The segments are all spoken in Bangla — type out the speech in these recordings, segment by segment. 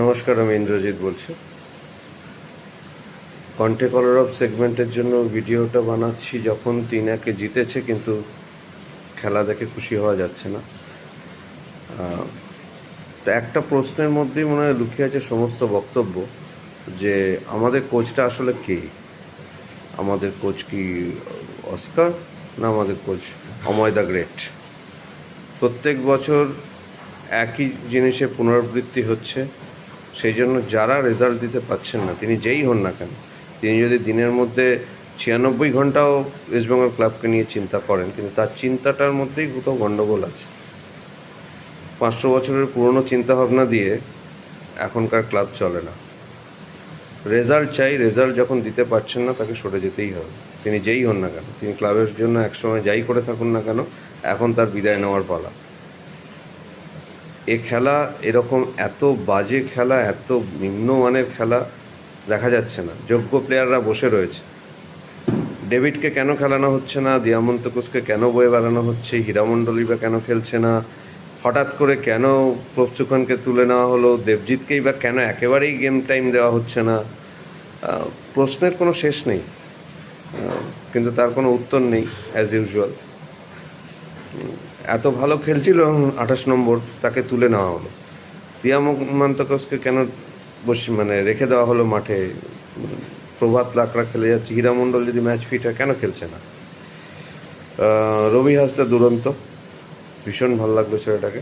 নমস্কার, আমি ইন্দ্রজিৎ বলছি। কন্টে কলার অফ সেগমেন্টের জন্য ভিডিওটা বানাচ্ছি যখন তিন একে জিতেছে, কিন্তু খেলা দেখে খুশি হওয়া যাচ্ছে না। তো একটা প্রশ্নের মধ্যেই মনে হয় লুকিয়ে আছে সমস্ত বক্তব্য যে, আমাদের কোচটা আসলে কে? আমাদের কোচ কি অস্কার না আমাদের কোচ অময় দ্য গ্রেট? প্রত্যেক বছর একই জিনিসের পুনরাবৃত্তি হচ্ছে। সেই জন্য যারা রেজাল্ট দিতে পাচ্ছেন না, তিনি যেই হন না কেন, তিনি যদি দিনের মধ্যে ছিয়ানব্বই ঘন্টাও ইস্টবেঙ্গল ক্লাবকে নিয়ে চিন্তা করেন, কিন্তু তার চিন্তাটার মধ্যেই কোথাও গণ্ডগোল আছে। পাঁচশো বছরের পুরনো চিন্তাভাবনা দিয়ে এখনকার ক্লাব চলে না। রেজাল্ট চাই রেজাল্ট যখন দিতে পারছেন না, তাকে সরে যেতেই হবে। তিনি যেই হন না কেন, তিনি ক্লাবের জন্য একসময় যাই করে থাকুন না কেন, এখন তার বিদায় নেওয়ার পালা। এ খেলা এরকম এত বাজে খেলা, এত নিম্নমানের খেলা দেখা যাচ্ছে না। যোগ্য প্লেয়াররা বসে রয়েছে। ডেভিডকে কেন খেলানো হচ্ছে না? দিয়ামন্ত কোচকে কেন বয়ে বেড়ানো হচ্ছে? হীরামণ্ডলী বা কেন খেলছে না? হঠাৎ করে কেন প্রফচুখানকে তুলে নেওয়া হলো? দেবজিৎকেই বা কেন একেবারেই গেম টাইম দেওয়া হচ্ছে না? প্রশ্নের কোনো শেষ নেই। কিন্তু তার কোনো উত্তর নেই অ্যাজ ইউজুয়াল এত ভালো খেলছিল আঠাশ নম্বর তাকে তুলে নেওয়া হলো। দিয়ামন্তকসকে কেন বসে মানে রেখে দেওয়া হলো মাঠে? প্রভাত লাকড়া খেলে যাচ্ছে। হীরামণ্ডল যদি ম্যাচ ফিট হয়, কেন খেলছে না? রবি হাসদা দুরন্ত। ভীষণ ভালো লাগল ছেলেটাকে।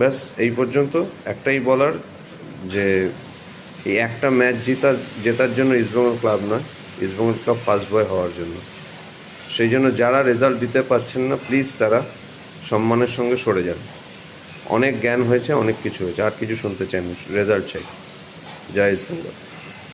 ব্যাস, এই পর্যন্ত একটাই বলার যে, এই একটা ম্যাচ জেতার জেতার জন্য ইস্টবেঙ্গল ক্লাব নয়, ইস্টবেঙ্গল ক্লাব ফার্স্ট বয় হওয়ার জন্য। সেই জন্য যারা রেজাল্ট দিতে পারছেন না প্লিজ তারা সম্মানের সঙ্গে সরে যান। অনেক জ্ঞান হয়েছে, অনেক কিছু হয়েছে। আর কিছু শুনতে চাই রেজাল্ট চাই। জয় ইস্টবেঙ্গল